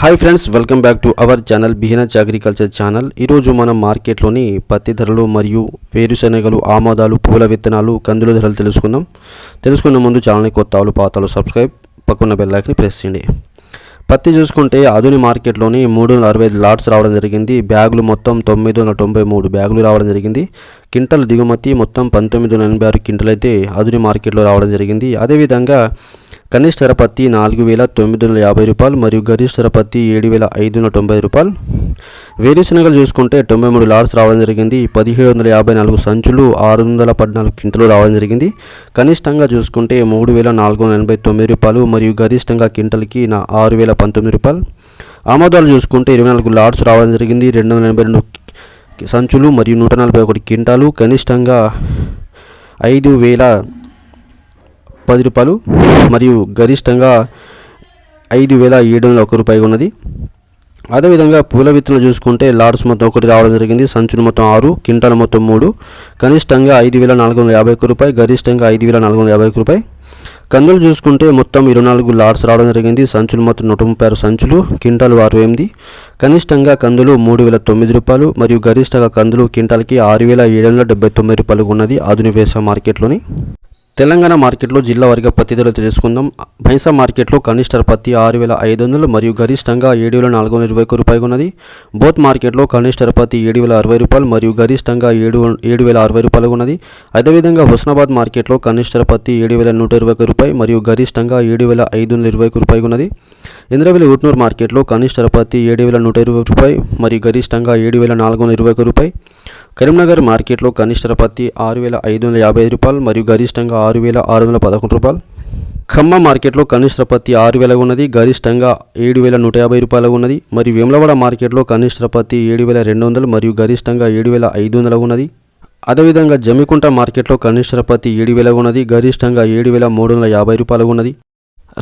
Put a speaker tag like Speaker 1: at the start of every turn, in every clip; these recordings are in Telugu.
Speaker 1: Hi friends welcome back to our channel బిహినచ్ agriculture channel ఈరోజు మనం మార్కెట్లోని పత్తి ధరలు మరియు వేరుశెనగలు ఆమోదాలు పూల విత్తనాలు కందుల ధరలు తెలుసుకుందాం. తెలుసుకున్న ముందు ఛానల్ని కొత్త ఆలు పాతాలు సబ్స్క్రైబ్ పక్కన బెల్లైక్ని ప్రెస్ చేయండి. పత్తి చూసుకుంటే ఆధునిక మార్కెట్లోని మూడు వందల అరవై ఐదు లాట్స్ రావడం జరిగింది. బ్యాగులు మొత్తం తొమ్మిది వందల తొంభై మూడు బ్యాగులు రావడం జరిగింది. క్వింటల్ దిగుమతి మొత్తం పంతొమ్మిది వందల ఎనభై ఆరు క్వింటల్ అయితే ఆధునిక మార్కెట్లో రావడం జరిగింది. అదేవిధంగా కనిష్ట ధర పత్తి నాలుగు వేల తొమ్మిది వందల యాభై రూపాయలు మరియు గరిష్ట ధర పత్తి ఏడు వేల ఐదు వందల తొంభై రూపాయలు. వేరుశనగలు చూసుకుంటే తొంభై మూడు లాట్స్ రావడం జరిగింది. పదిహేడు వందల యాభై నాలుగు సంచులు ఆరు వందల పద్నాలుగు క్వింటలు రావడం జరిగింది. కనిష్టంగా చూసుకుంటే మూడు వేల నాలుగు వందల ఎనభై తొమ్మిది రూపాయలు మరియు గరిష్టంగా క్వింటల్కి నా ఆరు వేల పంతొమ్మిది రూపాయలు. ఆమోదాలు చూసుకుంటే ఇరవై నాలుగు లాట్స్ రావడం జరిగింది. రెండు వందల ఎనభై రెండు సంచులు మరియు నూట నలభై ఒకటి క్వింటాలు కనిష్టంగా ఐదు వేల పది రూపాయలు మరియు గరిష్టంగా ఐదు వేల ఏడు వందల ఒక రూపాయి ఉన్నది. అదేవిధంగా పూల విత్తనాలు చూసుకుంటే లాడ్స్ మొత్తం ఒకటి రావడం జరిగింది. సంచులు మొత్తం ఆరు క్వింటాల మొత్తం మూడు. కనిష్టంగా ఐదు వేల నాలుగు వందల యాభై ఒక్క రూపాయి గరిష్టంగా ఐదు వేల నాలుగు వందల యాభై ఒక్క రూపాయి. కందులు చూసుకుంటే మొత్తం ఇరవై నాలుగు లాడ్స్ రావడం జరిగింది. సంచులు మొత్తం నూట ముప్పై ఆరు సంచులు క్వింటాలు అరవై ఎనిమిది. కనిష్టంగా కందులు మూడు వేల తొమ్మిది రూపాయలు మరియు గరిష్టంగా కందులు క్వింటాల్కి ఆరు వేల ఏడు వందల డెబ్బై తొమ్మిది రూపాయలు ఉన్నది ఆధునిక వ్యవసాయ మార్కెట్లోని. తెలంగాణ మార్కెట్లో జిల్లా వారిగా పత్తి ధరలు తెలుసుకుందాం. భైంసా మార్కెట్లో కనిష్ట పత్తి ఆరు వేల ఐదు వందలు మరియు గరిష్టంగా ఏడు వేల నాలుగు వందల ఇరవై ఒక్క రూపాయలు ఉన్నది. బోత్ మార్కెట్లో కనిష్ట పత్తి ఏడు వేల అరవై రూపాయలు మరియు గరిష్టంగా ఏడు ఏడు వేల అరవై రూపాయలు ఉన్నది. అదేవిధంగా హుస్నాబాద్ మార్కెట్లో కనిష్ట పత్తి ఏడు వేల నూట ఇరవై ఒక్క రూపాయి మరియు గరిష్టంగా ఏడు వేల ఐదు వందల ఇరవై ఒక్క రూపాయి ఉన్నది. ఇంద్రవెల్లి ఉట్నూరు మార్కెట్లో కనిష్ట పత్తి ఏడు వేల నూట ఇరవై రూపాయి మరియు గరిష్టంగా ఏడు వేల నాలుగు వందల ఇరవై ఒక్క రూపాయి. కరీంనగర్ మార్కెట్లో కనిష్ట పత్తి ఆరు వేల ఐదు వందల యాభై ఐదు రూపాయలు మరియు గరిష్టంగా ఆరు వేల ఆరు వందల పదకొండు రూపాయలు. ఖమ్మం మార్కెట్లో కనిష్ట పత్తి ఆరు వేల ఉన్నది గరిష్టంగా ఏడు వేల నూట యాభై రూపాయలు ఉన్నది మరియు వేములవాడ మార్కెట్లో కనిష్ట పత్తి ఏడు వేల రెండు వందలు మరియు గరిష్టంగా ఏడు వేల ఐదు వందల ఉన్నది అదేవిధంగా జమికుంట మార్కెట్లో కనిష్ట పత్తి ఏడు వేల ఉన్నది గరిష్టంగా ఏడు వేల మూడు వందల యాభై రూపాయలు ఉన్నది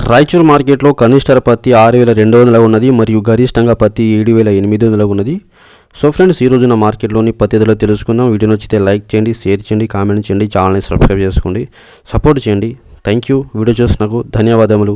Speaker 1: రాయచూర్ మార్కెట్లో కనిష్ట పత్తి ఆరు వేల రెండు వందల ఉన్నది మరియు గరిష్టంగా పత్తి ఏడు వేల ఎనిమిది వందల ఉన్నది సో ఫ్రెండ్స్ ఈ రోజున మార్కెట్లోని పద్ధతిలో తెలుసుకుందాం. వీడియో నచ్చితే లైక్ చేయండి షేర్ చేయండి కామెంట్ చేయండి ఛానల్ని సబ్స్క్రైబ్ చేసుకోండి. సపోర్ట్ చేయండి. థ్యాంక్ యూ వీడియో చూసినకు ధన్యవాదములు.